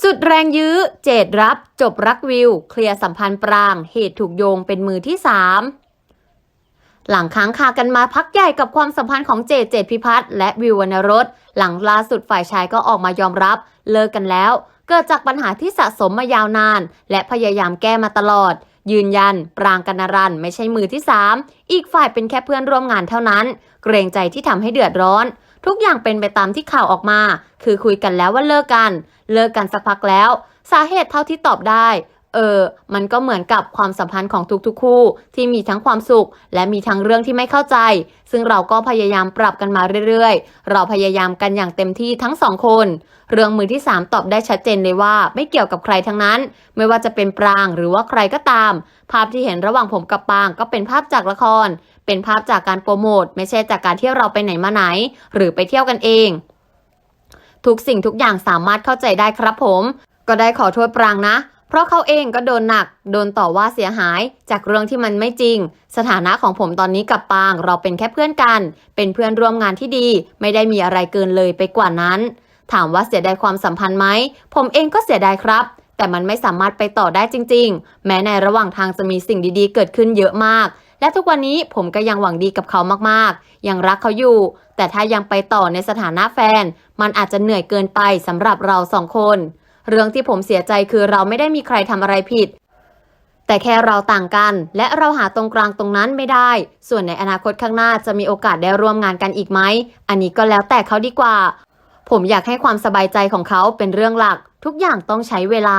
สุดแรงยื้อ เจดรับ จบรักวิว เคลียร์สัมพันธ์ปราง เหตุถูกโยงเป็นมือที่สามหลังค้างคากันมาพักใหญ่กับความสัมพันธ์ของเจดเจดพิพัฒน์และวิววรรณรสหลังล่าสุดฝ่ายชายก็ออกมายอมรับ เลิกกันแล้ว เกิดจากปัญหาที่สะสมมายาวนาน และพยายามแก้มาตลอด ยืนยัน ปรางกนรันไม่ใช่มือที่สามอีกฝ่ายเป็นแค่เพื่อนร่วมงานเท่านั้น เกรงใจที่ทำให้เดือดร้อน ทุกอย่างเป็นไปตามที่ข่าวออกมา คือคุยกันแล้วว่าเลิกกัน เลิกกันสักพักแล้ว สาเหตุเท่าที่ตอบได้ เออ มันก็เหมือนกับความสัมพันธ์ของทุกๆคู่ ที่มีทั้งความสุข และมีทั้งเรื่องที่ไม่เข้าใจ ซึ่งเราก็พยายามปรับกันมาเรื่อยๆ เราพยายามกันอย่างเต็มที่ทั้งสองคน เรื่องมือที่ 3 ตอบได้ชัดเจนเลยว่า ไม่เกี่ยวกับใครทั้งนั้น ไม่ว่าจะเป็นปรางหรือว่าใครก็ตาม ภาพที่เห็นระหว่างผมกับปางก็เป็นภาพจากละคร เป็นภาพจากการโปรโมทไม่ใช่จากการที่เราไปไหนมาไหน หรือไปเที่ยวกันเอง ทุกสิ่งทุกอย่างสามารถเข้าใจได้ครับผม ก็ได้ขอโทษปรางนะ เพราะเขาเองก็โดนหนัก โดนต่อว่าเสียหาย จากเรื่องที่มันไม่จริง สถานะของผมตอนนี้กับปาง เราเป็นแค่เพื่อนกัน เป็นเพื่อนร่วมงานที่ดี ไม่ได้มีอะไรเกินเลยไปกว่านั้น ถามว่าเสียดายความสัมพันธ์ไหมผมเองก็เสียดายครับแต่มันไม่สามารถไปต่อได้จริง ๆ แม้ในระหว่างทางจะมีสิ่งดีๆ เกิดขึ้นเยอะมาก และทุกวันนี้ผมก็ยังหวังดีกับเขามากๆ ยังรักเขาอยู่ แต่ถ้ายังไปต่อในสถานะแฟน มันอาจจะเหนื่อยเกินไปสำหรับเราสองคน เรื่องที่ผมเสียใจคือเราไม่ได้มีใครทำอะไรผิด แต่แค่เราต่างกัน และเราหาตรงกลางตรงนั้นไม่ได้ ส่วนในอนาคตข้างหน้าจะมีโอกาสได้ร่วมงานกันอีกไหม อันนี้ก็แล้วแต่เขาดีกว่า ผมอยากให้ความสบายใจของเขาเป็นเรื่องหลัก ทุกอย่างต้องใช้เวลา